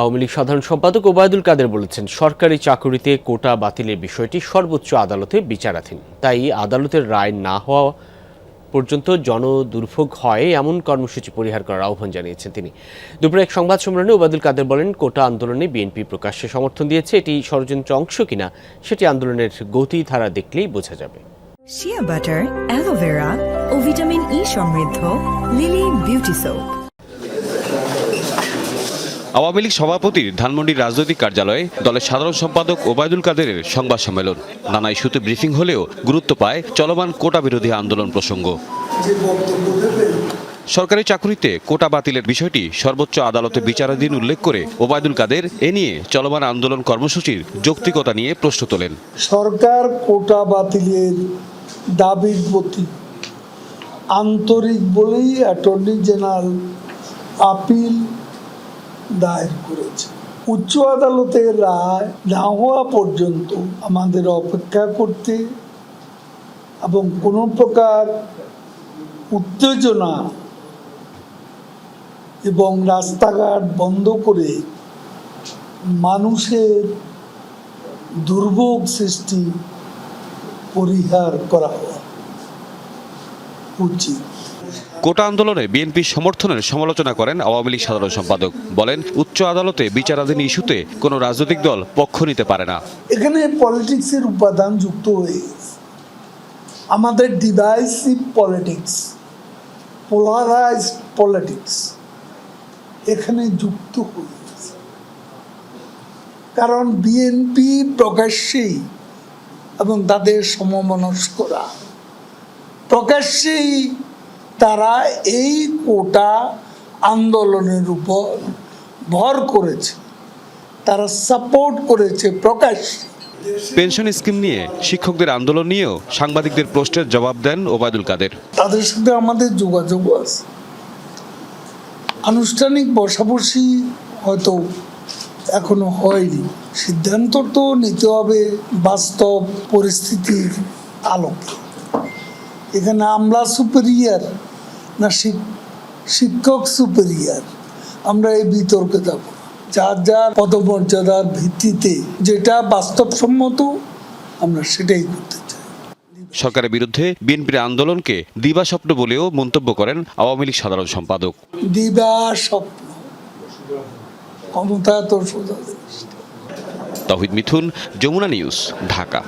আওয়ামী লীগ সাধারণ সম্পাদক ওবায়দুল কাদের বলেছেন, সরকারি চাকুরিতে কোটা বাতিলের বিষয়টি সর্বোচ্চ আদালতে বিচারাধীন। তাই আদালতের রায় না হওয়া পর্যন্ত জনদুর্ভোগ হয় এমন কর্মসূচি পরিহার করার আহ্বান জানিয়েছেন তিনি। দুপুরে এক সংবাদ সম্মেলনে ওবায়দুল কাদের বলেন, কোটা আন্দোলনে বিএনপি প্রকাশ্যে সমর্থন দিয়েছে, এটি ষড়যন্ত্র অংশ কিনা সেটি আন্দোলনের গতি ধারা দেখলেই বোঝা যাবে। শিয়া বাটার অ্যালোভেরা ও ভিটামিন ই সমৃদ্ধ lily beauty soap Awami League সভাপতির ধানমন্ডির রাজনৈতিক কার্যালয়ে দলের সাধারণ সম্পাদক ওবায়দুল কাদেরের সংবাদ সম্মেলন। নানা ইস্যুতে ব্রিফিং হলেও গুরুত্ব পায় চলমান কোটা বিরোধী আন্দোলন প্রসঙ্গ। সরকারি চাকুরিতে কোটা বাতিলের বিষয়টি সর্বোচ্চ আদালতে বিচারাধীন উল্লেখ করে ওবায়দুল কাদের এ নিয়ে চলমান আন্দোলন কর্মসূচির যৌক্তিকতা নিয়ে প্রশ্ন তোলেন। সরকার কোটা বাতিলের দাবির প্রতি আন্তরিক বলেই অ্যাটর্নি জেনারেল আপিল দায়ের করেছে। উচ্চ আদালতের রায় না হওয়া পর্যন্ত আমাদের অপেক্ষা করতে এবং কোনো প্রকার উত্তেজনা এবং রাস্তাঘাট বন্ধ করে মানুষের দুর্ভোগ সৃষ্টি, পরিহার করা হওয়া উচিত। কোটা আন্দোলনে বিএনপির সমর্থনের সমালোচনা করেন আওয়ামী লীগ সাধারণ সম্পাদক। বলেন, উচ্চ আদালতে বিচারাধীন ইস্যুতে কোনো রাজনৈতিক দল পক্ষ নিতে পারে না। এখানে পলিটিক্সের উপাদান যুক্ত হয়ে আমাদের ডিভাইসিভ পলিটিক্স পোলারাইজ পলিটিক্স এখানে যুক্ত হয়ে কারণ বিএনপি প্রকাশ্যেই এবং তাদের সমমনস্করা প্রকাশ্যেই তারা এই কোটা আন্দোলনের উপর ভর করেছে। তারা সাপোর্ট করেছে প্রকাশ পেনশন স্কিম নিয়ে শিক্ষকদের আন্দোলন নিয়েও সাংবাদিকদের প্রশ্নের জবাব দেন ওবায়দুল কাদের। তাদের সাথে আমাদের যোগাযোগ আছে। আনুষ্ঠানিক বসাবসি হয়তো এখনও হয়নি। সিদ্ধান্ত তো নিতে হবে বাস্তব পরিস্থিতির আলোকে। এখানে আমলা সুপেরিয়ার না শিক- শিক্ষক সুপেরিয়ার আমরা এই বিতর্কে যাব। যার যার পদমর্যাদার ভিত্তিতে যেটা বাস্তবসম্মত আমরা সেটাই করতে চাই। সরকারের বিরুদ্ধে বিএনপির আন্দোলনকে দিবা স্বপ্ন বলেও মন্তব্য করেন আওয়ামী লীগ সাধারণ সম্পাদক। দিবা স্বপ্ন। ক্ষমতা তো সোজা তহিদ মিথুন যমুনা নিউজ ঢাকা।